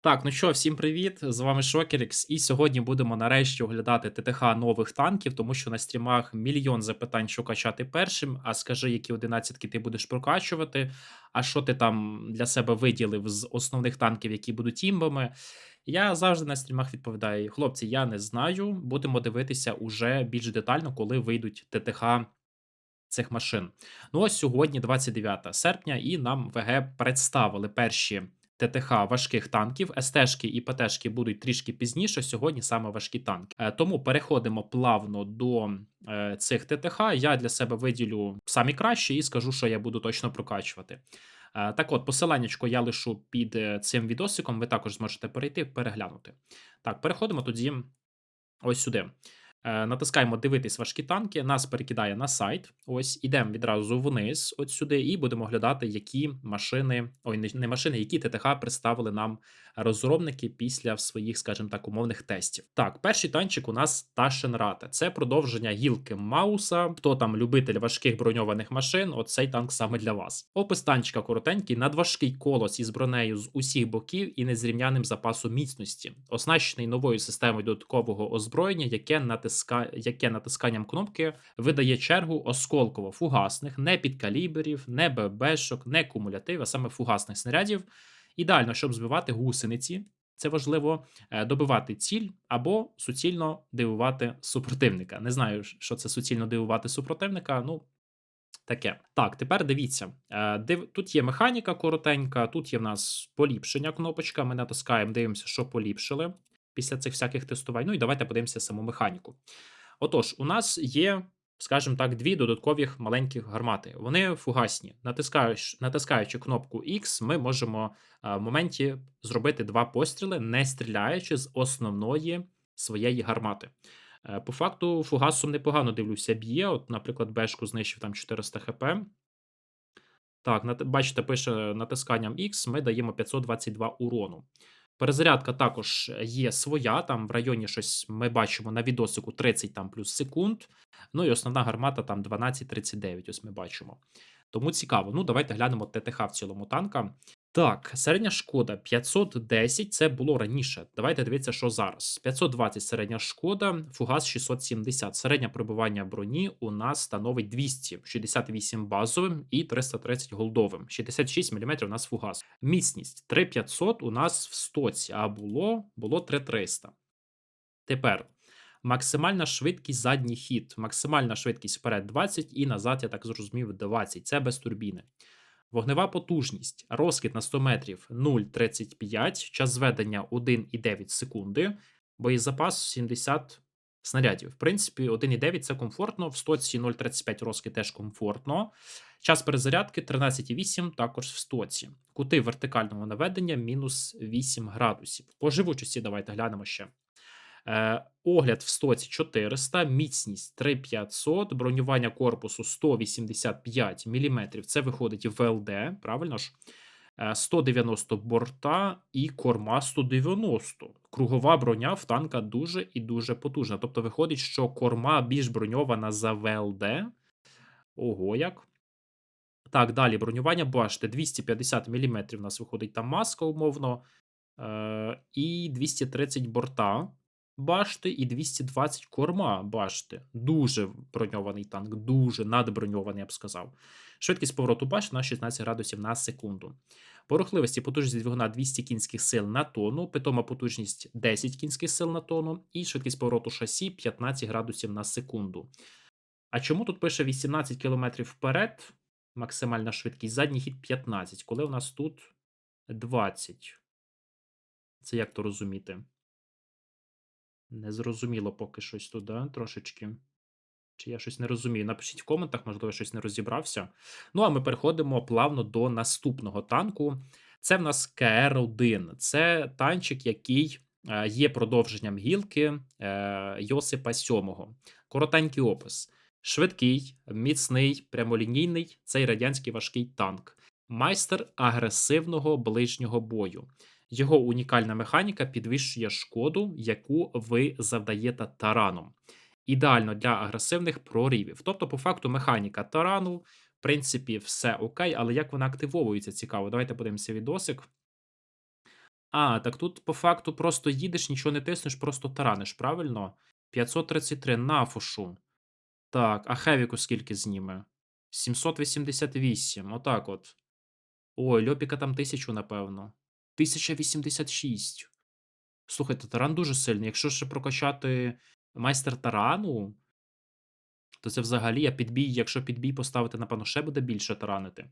Так, ну що, всім привіт! З вами Шокерікс, і сьогодні будемо нарешті оглядати ТТХ нових танків, тому що на стрімах мільйон запитань, що качати першим. А скажи, які одинадцятки ти будеш прокачувати, а що ти там для себе виділив з основних танків, які будуть імбами. Я завжди на стрімах відповідаю: хлопці, я не знаю. Будемо дивитися уже більш детально, коли вийдуть ТТХ цих машин. Ну ось сьогодні, 29 серпня, і нам ВГ представили перші ТТХ важких танків. СТшки і ПТшки будуть трішки пізніше. Сьогодні саме важкі танки. Е, Тому переходимо плавно до е, цих ТТХ. Я для себе виділю самі кращі і скажу, що я буду точно прокачувати. Е, Так от, посиланнячко я лишу під цим відосиком. Ви також зможете перейти переглянути. Так, переходимо тоді ось сюди. Е, натискаємо дивитись важкі танки, нас перекидає на сайт. Ось ідемо відразу вниз, от сюди, і будемо оглядати, які машини, ой, не, машини, які ТТХ представили нам розробники після своїх, скажімо так, умовних тестів. Так, перший танчик у нас Ташенрата. Це продовження гілки Мауса. Хто там любитель важких броньованих машин? Оцей танк саме для вас. Опис танчика коротенький, надважкий колос із бронею з усіх боків і незрівняним запасом міцності, оснащений новою системою додаткового озброєння, яке натиска... яке натисканням кнопки видає чергу осколково-фугасних, не підкаліберів, не ББшок, не кумулятив, а саме фугасних снарядів. Ідеально, щоб збивати гусениці. Це важливо е, добивати ціль або суцільно дивувати супротивника. Не знаю, що це суцільно дивувати супротивника. Ну таке. Так, тепер дивіться. Е, Тут є механіка коротенька, тут є в нас поліпшення кнопочка. Ми натискаємо, дивимося, що поліпшили після цих всяких тестувань. Ну і давайте подивимося саму механіку. Отож, у нас є, скажімо так, дві додаткових маленьких гармати. Вони фугасні. Натискаючи, натискаючи кнопку X, ми можемо в моменті зробити два постріли, не стріляючи з основної своєї гармати. Е, По факту, фугасом непогано дивлюся, б'є. От, наприклад, бешку знищив там 400 хп. Так, бачите, пише натисканням X, ми даємо 522 урону. Перезарядка також є своя, там в районі щось ми бачимо на відосику 30 там плюс секунд. Ну і основна гармата там 12-39, ось ми бачимо. Тому цікаво. Ну, давайте глянемо ТТХ в цілому танка. Так, середня шкода 510, це було раніше. Давайте дивитися, що зараз. 520 середня шкода, фугас 670. Середнє пробивання броні у нас становить 268 базовим і 330 голдовим. 66 мм у нас фугас. Міцність 3500 у нас в стоці, а було, було 3300. Тепер максимальна швидкість задній хід. Максимальна швидкість вперед 20 і назад, я так зрозумів, 20. Це без турбіни. Вогнева потужність. Розкид на 100 метрів 0,35, час зведення 1,9 секунди, боєзапас 70 снарядів. В принципі, 1,9 це комфортно, в стоці 0,35 розкид теж комфортно. Час перезарядки 13,8 також в стоці. Кути вертикального наведення мінус 8 градусів. По живучості давайте глянемо ще. Е, Огляд в стоці 400, міцність 3500, бронювання корпусу 185 мм. Це виходить ВЛД, правильно ж? Е, 190 борта і корма 190. Кругова броня в танка дуже і дуже потужна. Тобто виходить, що корма більш броньована за ВЛД. Ого, як. Так, далі бронювання башти 250 мм. У нас виходить там маска, умовно. Е, і 230 борта башти і 220 корма башти. Дуже броньований танк, дуже надброньований, я б сказав. Швидкість повороту башти на 16 градусів на секунду. По рухливості потужність двигуна 200 кінських сил на тонну, питома потужність 10 кінських сил на тонну, і швидкість повороту шасі 15 градусів на секунду. А чому тут пише 18 км вперед? Максимальна швидкість, задній хід 15, коли у нас тут 20. Це як то розуміти? Незрозуміло поки щось тут, да, трошечки. Чи я щось не розумію? Напишіть в коментах, можливо, щось не розібрався. Ну, а ми переходимо плавно до наступного танку. Це в нас КР-1. Це танчик, який е, є продовженням гілки е, Йосипа Сьомого. Коротенький опис. Швидкий, міцний, прямолінійний цей радянський важкий танк. Майстер агресивного ближнього бою. Його унікальна механіка підвищує шкоду, яку ви завдаєте тараном. Ідеально для агресивних проривів. Тобто, по факту, механіка тарану, в принципі, все окей, але як вона активовується, цікаво. Давайте подивимося відосик. А, так тут по факту просто їдеш, нічого не тиснеш, просто тараниш, правильно? 533 нафушу. Так, а Хевіку скільки зніме? 788, отак от. Ой, Льопіка там 1000, напевно. 1086. Слухайте, таран дуже сильний. Якщо ще прокачати майстер тарану, то це взагалі, а підбій, якщо підбій поставити, напевно, ще буде більше таранити.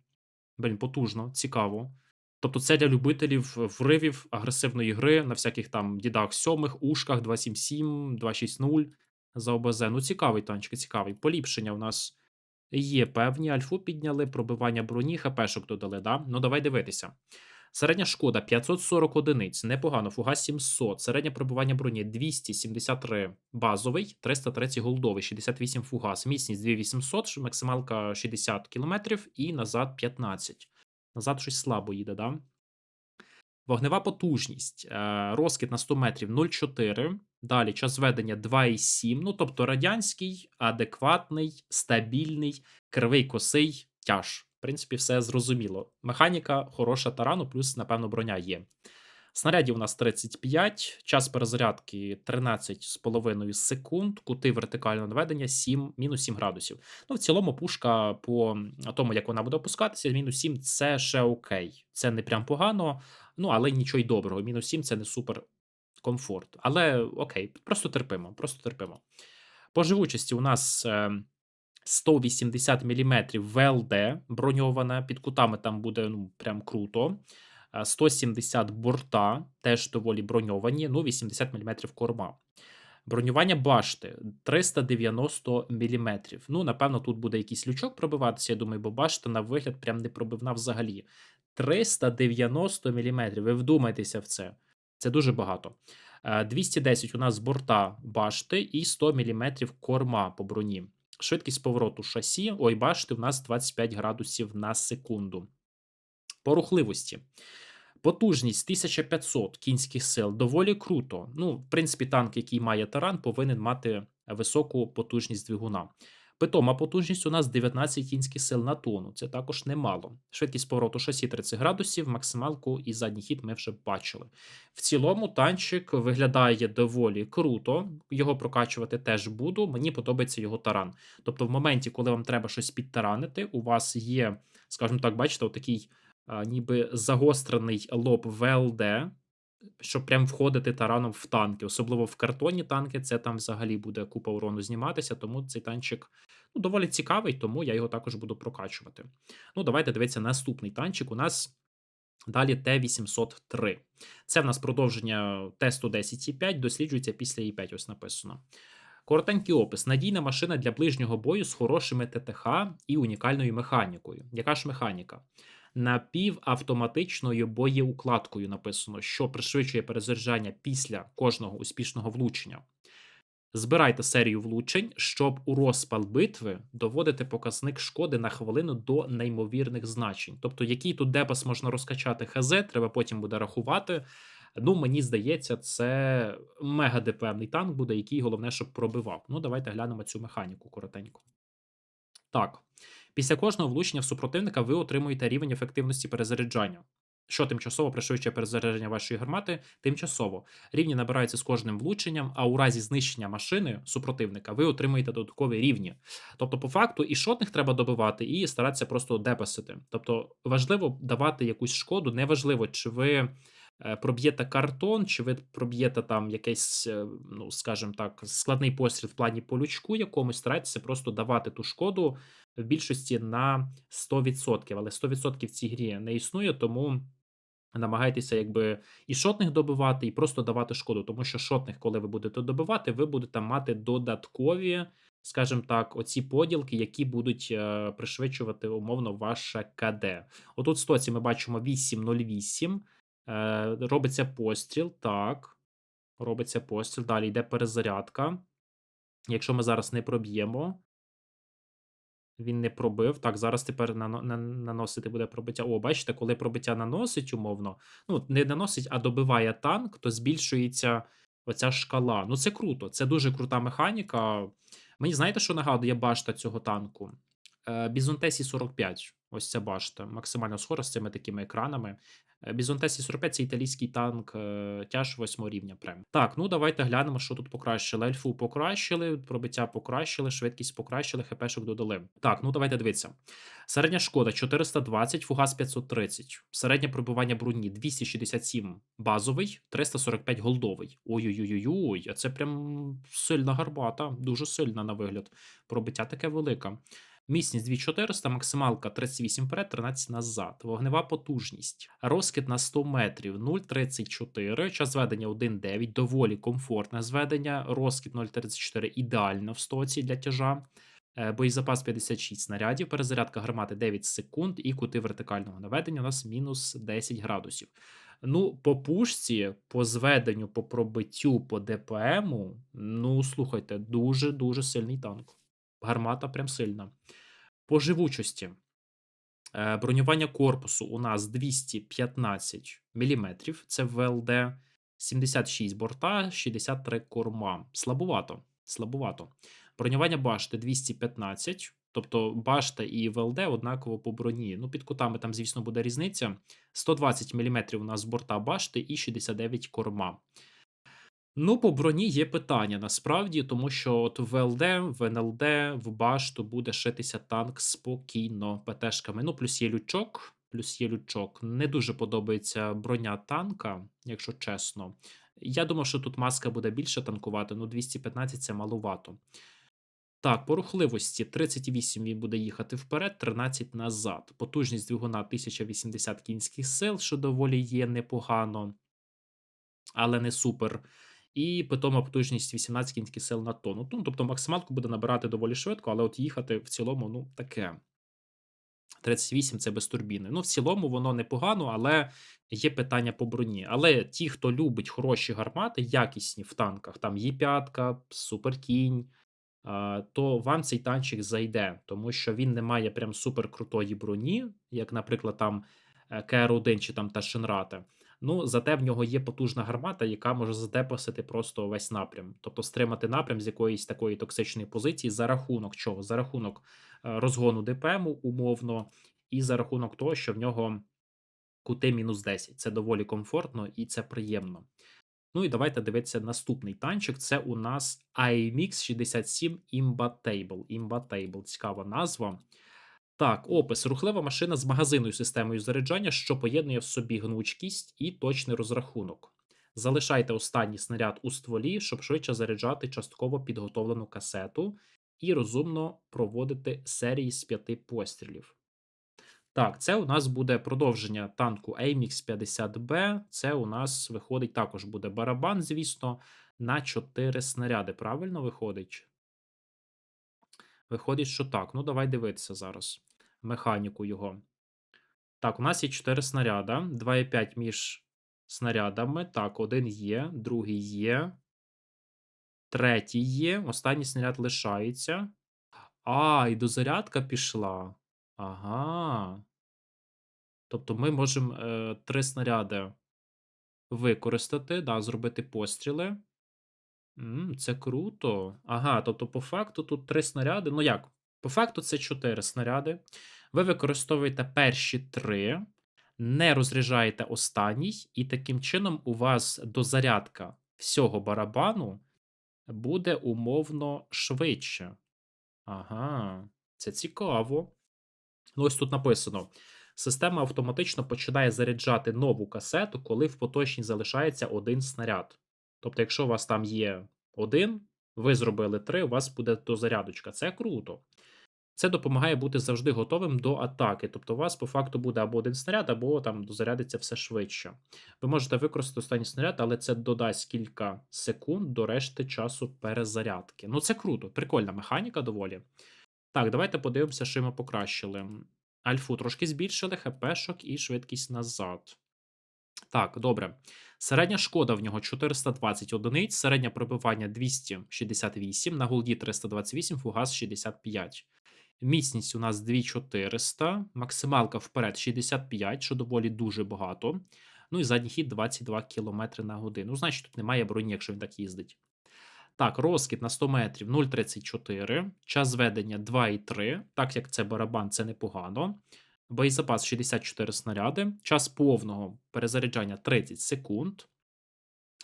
Блін, потужно, цікаво. Тобто це для любителів вривів агресивної гри на всяких там дідах сьомих, ушках 277, 260 за ОБЗ. Ну, цікавий танчик, цікавий. Поліпшення у нас є певні. Альфу підняли, пробивання броні, хпшок додали, да? Ну, давай дивитися. Середня шкода 540 одиниць, непогано, фугас 700, середнє пробивання броні 273 базовий, 303 голдовий, 68 фугас, міцність 2800, максималка 60 км і назад 15. Назад щось слабо їде, да? Вогнева потужність. Е, розкид на 100 метрів 0,4. Далі час ведення 2,7. Ну, тобто радянський, адекватний, стабільний, кривий косий тяж. В принципі, все зрозуміло. Механіка хороша тарану, плюс, напевно, броня є. Снарядів у нас 35, час перезарядки 13,5 секунд, кути вертикального наведення 7, мінус 7 градусів. Ну, в цілому, пушка по тому, як вона буде опускатися, мінус 7 це ще окей. Це не прям погано, ну але нічого й доброго. Мінус 7 це не супер комфорт. Але окей, просто терпимо, просто терпимо. По живучості у нас. Е, 180 мм ВЛД броньована, під кутами там буде ну, прям круто. Е, 170 борта, теж доволі броньовані, ну 80 мм корма. Бронювання башти 390 мм. Ну, напевно, тут буде якийсь лючок пробиватися, я думаю, бо башта на вигляд прям не пробивна взагалі. 390 мм. Ви вдумайтеся в це. Це дуже багато. Е, 210 у нас борта башти і 100 мм корма по броні. Швидкість повороту шасі, ой, бачите, у нас 25 градусів на секунду. По рухливості. Потужність 1500 кінських сил доволі круто. Ну, в принципі, танк, який має таран, повинен мати високу потужність двигуна. Питома потужність у нас 19 кінських сил на тонну. Це також немало. Швидкість повороту шасі 30 градусів, максималку і задній хід ми вже бачили. В цілому, танчик виглядає доволі круто. Його прокачувати теж буду. Мені подобається його таран. Тобто, в моменті, коли вам треба щось підтаранити, у вас є, скажімо так, бачите, отакий а, ніби загострений лоб ВЛД, щоб прям входити тараном в танки. Особливо в картонні танки, це там взагалі буде купа урону зніматися, тому цей танчик ну, доволі цікавий, тому я його також буду прокачувати. Ну, давайте дивитися наступний танчик. У нас. Далі Т-803. Це в нас продовження тесту 10.5, досліджується після І5, ось написано. Коротенький опис: надійна машина для ближнього бою з хорошими ТТХ і унікальною механікою. Яка ж механіка? Напівавтоматичною боєукладкою написано, що пришвидшує перезаряджання після кожного успішного влучення. Збирайте серію влучень, щоб у розпал битви доводити показник шкоди на хвилину до неймовірних значень. Тобто, який тут депас можна розкачати ХЗ, треба потім буде рахувати. Ну, мені здається, це мега ДПМний танк буде, який головне, щоб пробивав. Ну, давайте глянемо цю механіку коротенько. Так, після кожного влучення в супротивника ви отримуєте рівень ефективності перезаряджання. Що тимчасово пришвидшує перезарядження вашої гармати, тимчасово рівні набираються з кожним влученням, а у разі знищення машини супротивника ви отримуєте додаткові рівні. Тобто, по факту, і шотних треба добивати, і старатися просто депасити. Тобто, важливо давати якусь шкоду, неважливо, чи ви е, проб'єте картон, чи ви проб'єте там якийсь, е, ну скажімо так, складний постріл в плані по лючку якомусь, старайтеся просто давати ту шкоду в більшості на 100%. Але 100% в цій грі не існує, тому. Намагайтеся, якби і шотних добивати, і просто давати шкоду. Тому що шотних, коли ви будете добивати, ви будете мати додаткові, скажімо так, оці поділки, які будуть е, пришвидшувати умовно ваше КД. Отут в стоці ми бачимо 8.08. Е, робиться постріл. Так. Робиться постріл. Далі йде перезарядка. Якщо ми зараз не проб'ємо. Він не пробив. Так, зараз тепер наносити буде пробиття. О, бачите, коли пробиття наносить умовно, ну, не наносить, а добиває танк, то збільшується оця шкала. Ну, це круто. Це дуже крута механіка. Мені знаєте, що нагадує башта цього танку? Бізонтесі Т-45. Ось ця башта. Максимально схожа з цими такими екранами. Е, Бізон Т-75 це італійський танк е, тяж 8 рівня прем. Так, ну давайте глянемо, що тут покращили. Ельфу покращили, пробиття покращили, швидкість покращили, хпшок додали. Так, ну давайте дивитися. Середня шкода 420, фугас 530. Середнє пробивання броні 267 базовий, 345 голдовий. Ой-ой-ой, а це прям сильна гарбата, дуже сильна на вигляд. Пробиття таке велике. Міцність 2400, максималка 38 вперед, 13 назад. Вогнева потужність. Розкид на 100 метрів 0,34. Час зведення 1,9. Доволі комфортне зведення. Розкид 0,34 ідеально в стоці для тяжа. Е, Боєзапас 56 снарядів, перезарядка гармати 9 секунд і кути вертикального наведення у нас мінус 10 градусів. Ну, по пушці, по зведенню, по пробиттю, по ДПМу, ну слухайте, дуже-дуже сильний танк. Гармата прям сильна. По живучості. Е, Бронювання корпусу у нас 215 мм, це ВЛД, 76 борта, 63 корма. Слабувато. Слабувато. Бронювання башти 215, тобто башта і ВЛД однаково по броні. Ну, під кутами там, звісно, буде різниця. 120 мм у нас борта башти і 69 корма. Ну, по броні є питання насправді, тому що от в ЛД, в НЛД, в башту буде шитися танк спокійно ПТшками. Ну, плюс є лючок, плюс є лючок. Не дуже подобається броня танка, якщо чесно. Я думав, що тут маска буде більше танкувати, ну 215 це малувато. Так, по рухливості 38 він буде їхати вперед, 13 назад. Потужність двигуна 1080 кінських сил, що доволі є непогано, але не супер. І питома потужність 18 кінських сил на тонну. Ну, тобто максималку буде набирати доволі швидко, але от їхати в цілому, ну, таке. 38 це без турбіни. Ну, в цілому, воно непогано, але є питання по броні. Але ті, хто любить хороші гармати, якісні в танках, там Є5, Суперкінь, то вам цей танчик зайде, тому що він не має прям супер крутої броні, як, наприклад, там е, КР-1 чи там та Шенрата. Ну, зате в нього є потужна гармата, яка може задепосити просто весь напрям, тобто стримати напрям з якоїсь такої токсичної позиції за рахунок чого? За рахунок е, розгону ДПМу умовно, і за рахунок того, що в нього кути мінус 10. Це доволі комфортно і це приємно. Ну і давайте дивитися наступний танчик. Це у нас IMX 67 Imba Table. Imba Table, цікава назва. Так, опис: рухлива машина з магазинною системою заряджання, що поєднує в собі гнучкість і точний розрахунок. Залишайте останній снаряд у стволі, щоб швидше заряджати частково підготовлену касету і розумно проводити серії з п'яти пострілів. Так, це у нас буде продовження танку AMX 50B. Це у нас виходить також буде барабан, звісно, на 4 снаряди. Правильно виходить? Виходить, що так. Ну, давай дивитися зараз. Механіку його. Так, у нас є 4 снаряда. 2,5 між снарядами. Так, один є, другий є. Третій є. Останній снаряд лишається. А, і дозарядка пішла. Ага. Тобто ми можемо е, три снаряди використати, да, зробити постріли. Це круто. Ага, тобто, по факту тут три снаряди. Ну як? По факту це чотири снаряди. Ви використовуєте перші три, не розряджаєте останній, і таким чином у вас дозарядка всього барабану буде умовно швидше. Ага, це цікаво. Ну, ось тут написано: система автоматично починає заряджати нову касету, коли в поточній залишається один снаряд. Тобто, якщо у вас там є один, ви зробили три, у вас буде дозарядочка. Це круто. Це допомагає бути завжди готовим до атаки. Тобто, у вас по факту буде або один снаряд, або там дозарядиться все швидше. Ви можете використати останній снаряд, але це додасть кілька секунд до решти часу перезарядки. Ну, це круто, прикольна механіка доволі. Так, давайте подивимося, що ми покращили. Альфу трошки збільшили, хпшок і швидкість назад. Так, добре. Середня шкода в нього 420 одиниць, середнє пробивання 268, на голді 328, фугас 65. Міцність у нас 2400, максималка вперед 65, що доволі дуже багато. Ну і задній хід 22 км на годину. Значить, тут немає броні, якщо він так їздить. Так, розкид на 100 метрів 0,34, час зведення 2,3. Так як це барабан, це непогано. Боєзапас 64 снаряди, час повного перезаряджання 30 секунд.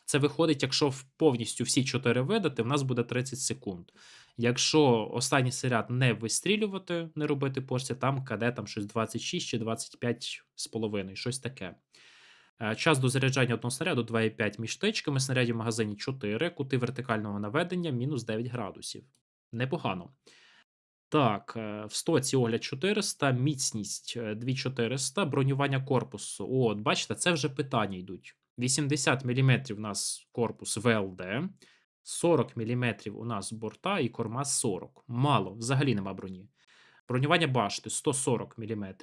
Це виходить, якщо повністю всі 4 видати, в нас буде 30 секунд. Якщо останній снаряд не вистрілювати, не робити порції, там КД там щось 26 чи 25 з половиною, щось таке. Е, Час до заряджання одного снаряду 2,5 між тичками, снарядів в магазині 4, кути вертикального наведення мінус 9 градусів. Непогано. Так, е, в стоці огляд 400, міцність е, 2400, бронювання корпусу. От бачите, це вже питання йдуть. 80 мм у нас корпус ВЛД, 40 мм у нас борта і корма 40. Мало, взагалі нема броні. Бронювання башти 140 мм.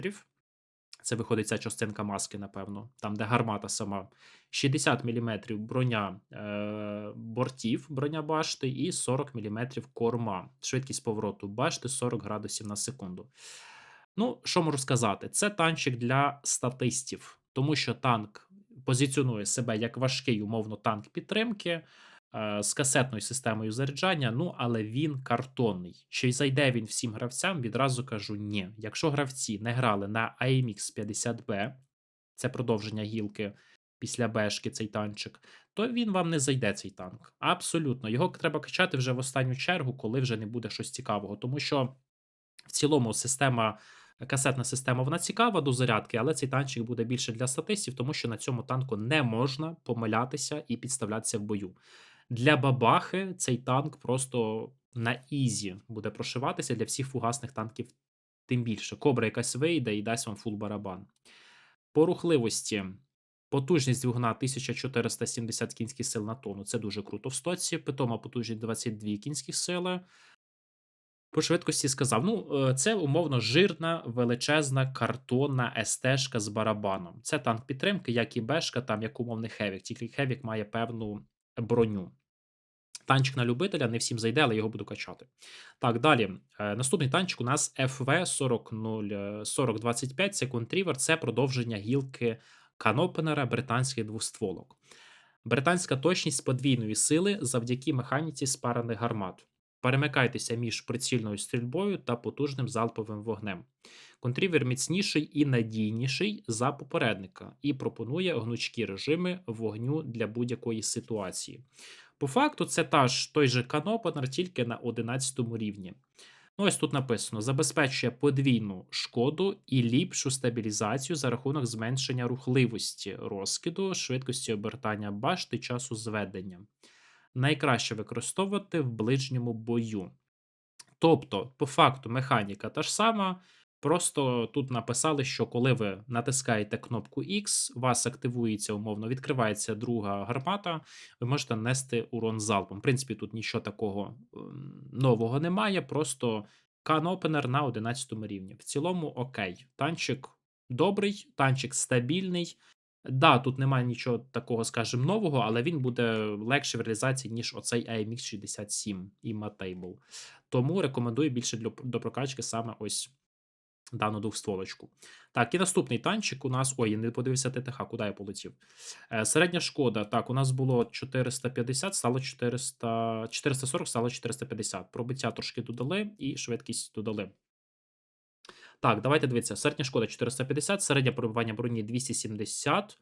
Це виходить ця частинка маски, напевно, там, де гармата сама. 60 мм броня е, бортів, броня башти, і 40 мм корма. Швидкість повороту башти 40 градусів на секунду. Ну, що можу сказати? Це танчик для статистів, тому що танк позиціонує себе як важкий, умовно, танк підтримки з касетною системою заряджання. Ну, але він картонний. Чи зайде він всім гравцям? Відразу кажу ні. Якщо гравці не грали на AMX 50B, це продовження гілки після бешки, цей танчик, то він вам не зайде цей танк. Абсолютно. Його треба качати вже в останню чергу, коли вже не буде щось цікавого. Тому що в цілому система. Касетна система вона цікава до зарядки, але цей танчик буде більше для статистів, тому що на цьому танку не можна помилятися і підставлятися в бою. Для бабахи цей танк просто на ізі буде прошиватися для всіх фугасних танків. Тим більше кобра якась вийде і дасть вам фул барабан. По рухливості. Потужність двигуна 1470 кінських сил на тонну. Це дуже круто в стоці. Питома потужність 22 кінських сили. По швидкості сказав: ну, е, це умовно жирна, величезна картонна СТ-шка з барабаном. Це танк підтримки, як і Бешка, там як умовний Хевік. Тільки Хевік має певну броню. Танчик на любителя не всім зайде, але його буду качати. Так, далі. Е, Наступний танчик у нас FV 4025, це контрівер, це продовження гілки канопенера британських двостволок. Британська точність подвійної сили завдяки механіці спарених гармат. Перемикайтеся між прицільною стрільбою та потужним залповим вогнем. Контрівер міцніший і надійніший за попередника і пропонує гнучкі режими вогню для будь-якої ситуації. По факту, це та ж той же канопенер, тільки на 11 рівні. Ну, ось тут написано: забезпечує подвійну шкоду і ліпшу стабілізацію за рахунок зменшення рухливості розкиду, швидкості обертання башти, часу зведення. Найкраще використовувати в ближньому бою. Тобто, по факту, механіка та ж сама. Просто тут написали, що коли ви натискаєте кнопку X, у вас активується умовно, відкривається друга гармата, ви можете нести урон залпом. В принципі, тут нічого такого ем, нового немає, просто канопенер на 11 рівні. В цілому, окей. Танчик добрий, танчик стабільний. Да, тут немає нічого такого, скажімо, нового, але він буде легше в реалізації, ніж оцей AMX 67 Immatable. Тому рекомендую більше для, до прокачки саме ось дану двохстволочку. Так, і наступний танчик у нас. Ой, я не подивився ТТХ, куди я полетів. Е, середня шкода. Так, у нас було 450, стало 400, 440, стало 450. Пробиття трошки додали і швидкість додали. Так, давайте дивитися. Середня шкода 450, середнє пробивання броні 270.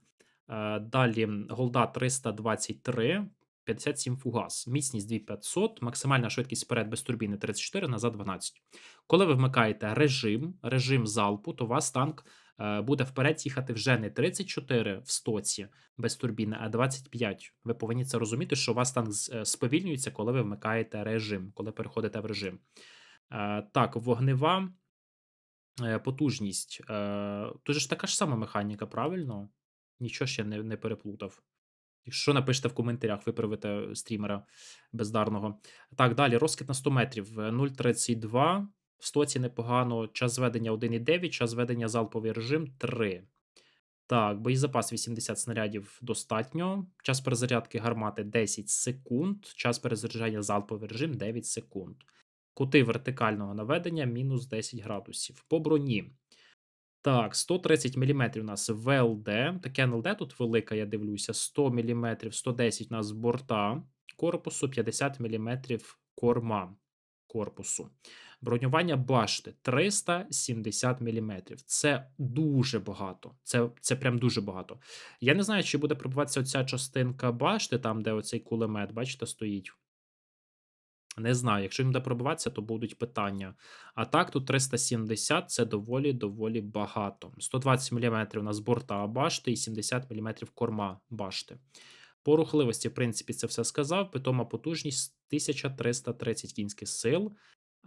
Е, Далі голда 323, 57 фугас. Міцність 2500, максимальна швидкість вперед без турбіни 34, назад 12. Коли ви вмикаєте режим, режим залпу, то у вас танк е, буде вперед їхати вже не 34 в стоці без турбіни, а 25. Ви повинні це розуміти, що у вас танк е, сповільнюється, коли ви вмикаєте режим, коли переходите в режим. Е, Так, вогнева потужність. Тут ж така ж сама механіка, правильно? Нічого ще не, не переплутав. Якщо напишете в коментарях, виправите стрімера бездарного. Так, далі, розкид на 100 метрів е, 0,32. В стоці непогано. Час зведення 1,9, час зведення залповий режим 3. Так, боєзапас 80 снарядів достатньо. Час перезарядки гармати 10 секунд. Час перезаряджання залповий режим 9 секунд. Кути вертикального наведення мінус 10 градусів. По броні. Так, 130 мм у нас ВЛД. Таке НЛД тут велика, я дивлюся. 100 мм, 110 у нас борта корпусу, 50 мм корма корпусу. Бронювання башти 370 міліметрів. Це дуже багато. Це це прям дуже багато. Я не знаю, чи буде пробиватися оця частинка башти, там, де оцей кулемет, бачите, стоїть. Не знаю, якщо він буде пробиватися, то будуть питання. А так, тут 370 це доволі доволі багато. 120 мм у нас борта башти і 70 мм корма башти. По рухливості, в принципі, це все сказав. Питома потужність 1330 кінських сил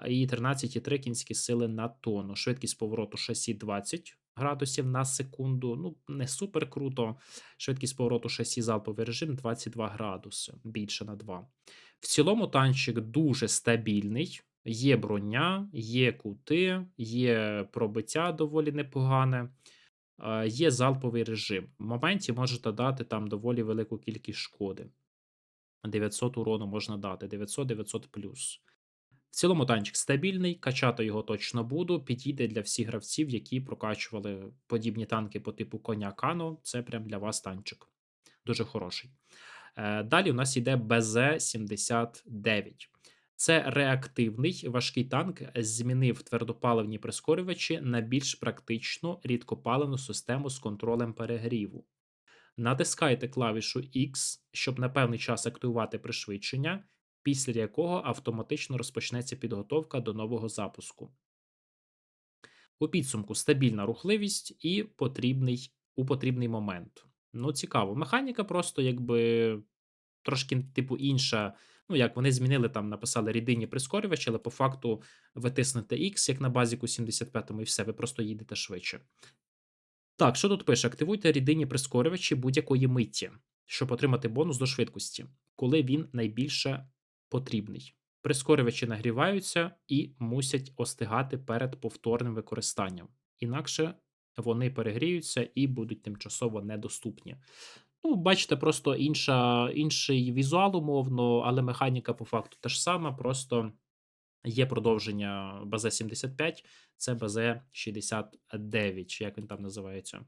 і 13,3 кінські сили на тонну. Швидкість повороту шасі 20 градусів на секунду. Ну, не супер круто. Швидкість повороту шасі залповий режим 22 градуси, більше на 2. В цілому танчик дуже стабільний. Є броня, є кути, є пробиття доволі непогане, е, є залповий режим. В моменті можете дати там доволі велику кількість шкоди. 900 урону можна дати, 900-900 плюс. В цілому танчик стабільний, качати його точно буду. Підійде для всіх гравців, які прокачували подібні танки по типу коня Кано. Це прям для вас танчик. Дуже хороший. Е, Далі у нас йде БЗ-79. Це реактивний важкий танк, змінив твердопаливні прискорювачі на більш практичну рідкопаливну систему з контролем перегріву. Натискайте клавішу X, щоб на певний час активувати пришвидшення, після якого автоматично розпочнеться підготовка до нового запуску. У підсумку стабільна рухливість і потрібний у потрібний момент. Ну, цікаво. Механіка просто якби трошки, типу, інша. Ну, як вони змінили там, написали рідинні прискорювачі, але по факту ви тиснете X, як на базіку 75-му, і все, ви просто їдете швидше. Так, що тут пише? Активуйте рідинні прискорювачі будь-якої миті, щоб отримати бонус до швидкості, коли він найбільше потрібний. Прискорювачі нагріваються і мусять остигати перед повторним використанням. Інакше вони перегріються і будуть тимчасово недоступні. Ну, бачите, просто інша, інший візуал, умовно, але механіка по факту та ж сама, просто є продовження БЗ-75, це БЗ-69, чи як він там називається.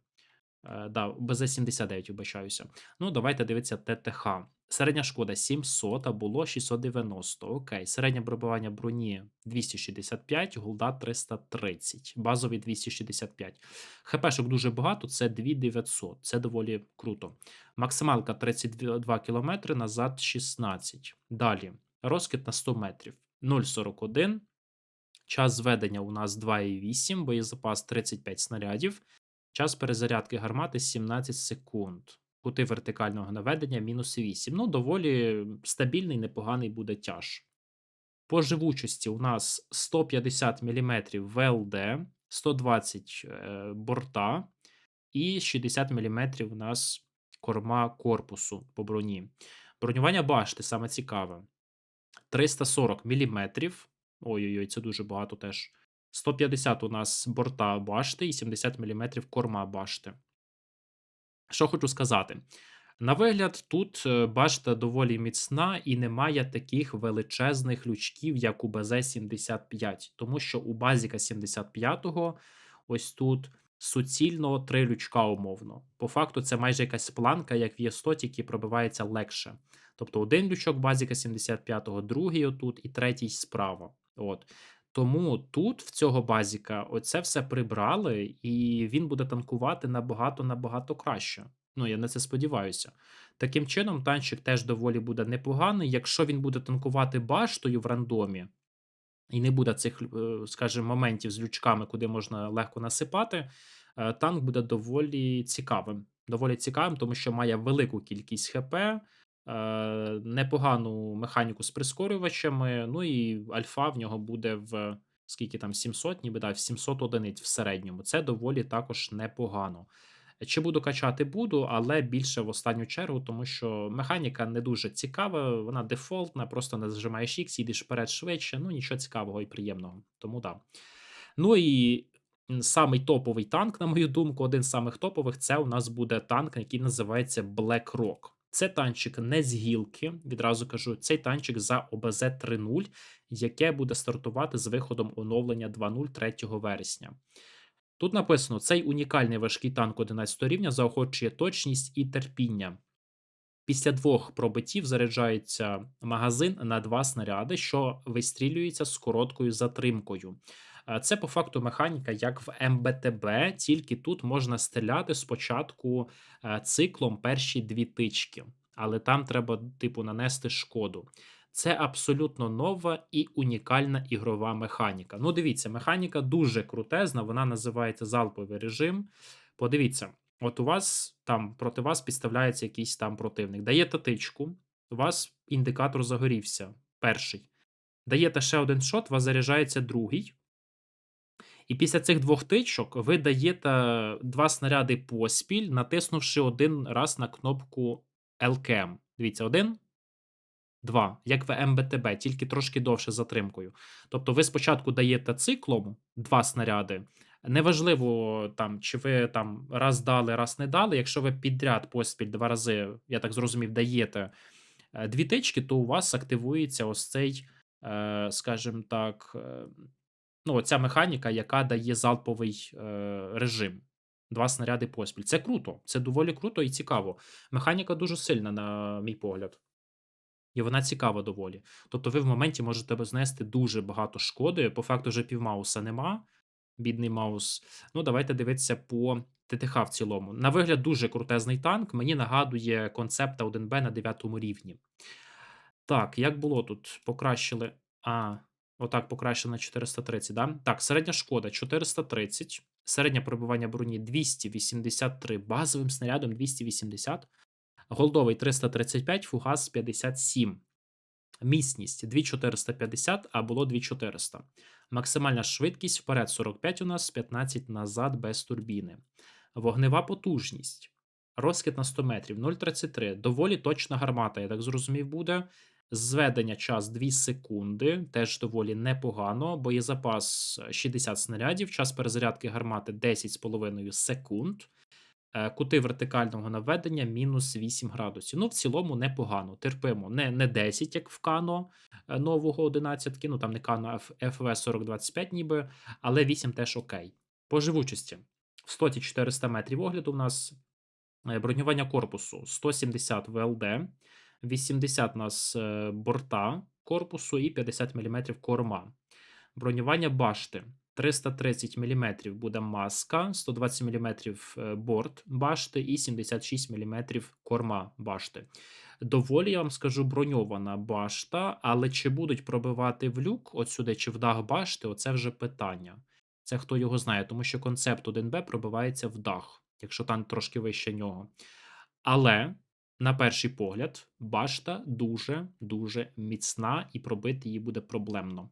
Е, да, БЗ-79, вибачаюся. Ну, давайте дивитися ТТХ. Середня шкода 700, а було 690. Окей. Середнє пробивання броні 265, голда 330, базовий 265. ХПшок дуже багато, це 2900. Це доволі круто. Максималка 32 км, назад 16. Далі. Розкид на 100 метрів 0,41. Час зведення у нас 2,8, боєзапас 35 снарядів. Час перезарядки гармати 17 секунд. Кути вертикального наведення мінус 8. Ну, доволі стабільний, непоганий буде тяж. По живучості у нас 150 мм ВЛД, 120 е, борта і 60 мм у нас корма корпусу по броні. Бронювання башти саме цікаве. 340 мм. Ой-ой-ой, це дуже багато теж. 150 у нас борта башти і 70 мм корма башти. Що хочу сказати. На вигляд, тут е, башта доволі міцна і немає таких величезних лючків, як у БЗ-75, тому що у базіка 75-го ось тут суцільно три лючка умовно. По факту, це майже якась планка, як в Є100, тільки пробивається легше. Тобто один лючок базіка 75-го, другий отут і третій справа. От. Тому тут в цього базіка оце все прибрали, і він буде танкувати набагато набагато краще. Ну, я на це сподіваюся. Таким чином, танчик теж доволі буде непоганий. Якщо він буде танкувати баштою в рандомі, і не буде цих, е, скажімо, моментів з лючками, куди можна легко насипати, е, танк буде доволі цікавим. Доволі цікавим, тому що має велику кількість ХП. Е, непогану механіку з прискорювачами. Ну і альфа в нього буде в скільки там 700, ніби да, в 700 одиниць в середньому. Це доволі також непогано. Чи буду качати, буду, але більше в останню чергу, тому що механіка не дуже цікава, вона дефолтна, просто не зажимаєш X, їдеш вперед швидше. Ну нічого цікавого і приємного. Тому да. Ну і самий топовий танк, на мою думку, один з самих топових це у нас буде танк, який називається Black Rock. Це танчик не з гілки. Відразу кажу, цей танчик за ОБЗ 3.0, яке буде стартувати з виходом оновлення 2.0 3 вересня. Тут написано: цей унікальний важкий танк 11 рівня заохочує точність і терпіння. Після двох пробиттів заряджається магазин на 2 снаряди, що вистрілюється з короткою затримкою. Е, Це по факту механіка, як в МБТБ, тільки тут можна стріляти спочатку е, циклом перші дві тички, але там треба, типу, нанести шкоду. Це абсолютно нова і унікальна ігрова механіка. Ну, дивіться, механіка дуже крутезна, вона називається залповий режим. Подивіться, от у вас там проти вас підставляється якийсь там противник. Даєте тичку, у вас індикатор загорівся, перший. Даєте ще один шот, у вас заряджається другий. І після цих двох тичок ви даєте два снаряди поспіль, натиснувши один раз на кнопку LKM. Дивіться, один, два, як в МБТБ, тільки трошки довше затримкою. Тобто ви спочатку даєте циклом два снаряди. Неважливо, там, чи ви там раз дали, раз не дали. Якщо ви підряд поспіль два рази, я так зрозумів, даєте е, дві тички, то у вас активується ось цей, е, скажімо так, е, ну, оця механіка, яка дає залповий е, режим. Два снаряди поспіль. Це круто, це доволі круто і цікаво. Механіка дуже сильна, на мій погляд. І вона цікава доволі. Тобто ви в моменті можете знести дуже багато шкоди. По факту вже півмауса нема. Бідний маус. Ну, давайте дивитися по ТТХ в цілому. На вигляд, дуже крутезний танк. Мені нагадує концепта 1Б на 9 рівні. Так, як було тут? Покращили. А, отак, покращили на 430, да? Так, середня шкода 430. Середнє пробивання броні 283. Базовим снарядом 280. Голдовий 335, фугас 57. Міцність 2450, а було 2400. Максимальна швидкість вперед 45 у нас, 15 назад без турбіни. Вогнева потужність. Розкид на 100 метрів 0,33. Доволі точна гармата, я так зрозумів, буде. Зведення час 2 секунди, теж доволі непогано. Боєзапас 60 снарядів, час перезарядки гармати 10,5 секунд. Е, Кути вертикального наведення мінус 8 градусів. Ну, в цілому непогано. Терпимо. Не, не 10, як в Кано е, нового 11, ну там не Кано FV 4025 ніби, але 8 теж окей. По живучості. В слоті 400 метрів огляду у нас е, бронювання корпусу 170 ВЛД, 80 нас е, борта корпусу і 50 мм корма. Бронювання башти 330 мм буде маска, 120 мм борт башти і 76 мм корма башти. Доволі, я вам скажу, броньована башта, але чи будуть пробивати в люк от сюди, чи в дах башти, оце вже питання. Це хто його знає, тому що концепт 1Б пробивається в дах, якщо танк трошки вище нього. Але, на перший погляд, башта дуже-дуже міцна, і пробити її буде проблемно.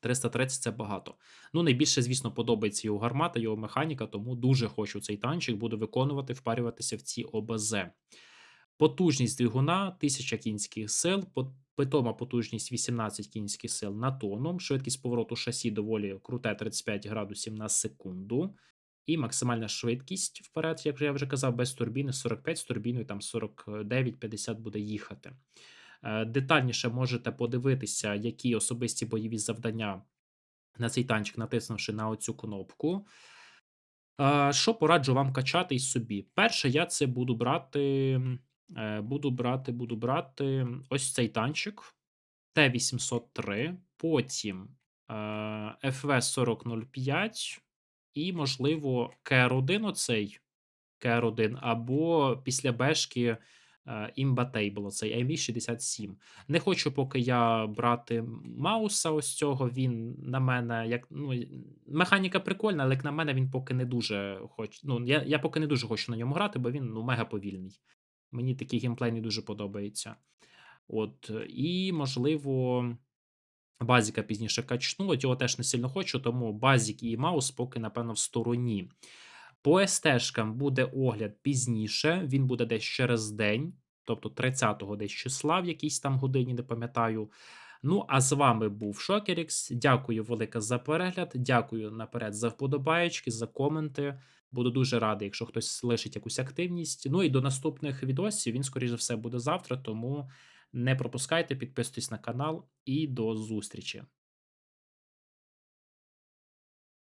330 це багато. Ну, найбільше, звісно, подобається його гармата, його механіка, тому дуже хочу цей танчик, буду виконувати, впарюватися в ці ОБЗ. Потужність двигуна 1000 кінських сил, питома потужність 18 кінських сил на тонну, швидкість повороту шасі доволі круте 35 градусів на секунду. І максимальна швидкість вперед, як я вже казав, без турбіни 45 з турбіною там 49-50 буде їхати. Е, Детальніше можете подивитися, які особисті бойові завдання на цей танчик, натиснувши на оцю кнопку. Е, Що пораджу вам качати і собі? Перше, я це буду брати. е, Буду брати, буду брати ось цей танчик Т-803, потім е, FV-4005 і, можливо, КР-1 оцей КР-1, або після бешки е, Імба Тейбл, оцей ME67. Не хочу поки я брати Мауса ось цього. Він на мене як ну механіка прикольна, але як на мене він поки не дуже хоч. Ну я, я поки не дуже хочу на ньому грати, бо він ну мега повільний. Мені такий геймплей не дуже подобається. От, і можливо. Базіка пізніше качну, от його теж не сильно хочу, тому базік і маус поки, напевно, в стороні. По СТшкам буде огляд пізніше, він буде десь через день, тобто 30-го десь числа, в якійсь там годині, не пам'ятаю. Ну, а з вами був Шокерікс. Дякую велике за перегляд. Дякую наперед за вподобаєчки, за коменти. Буду дуже радий, якщо хтось лишить якусь активність. Ну і до наступних відосів він, скоріш за все, буде завтра, тому не пропускайте, підписуйтесь на канал і до зустрічі.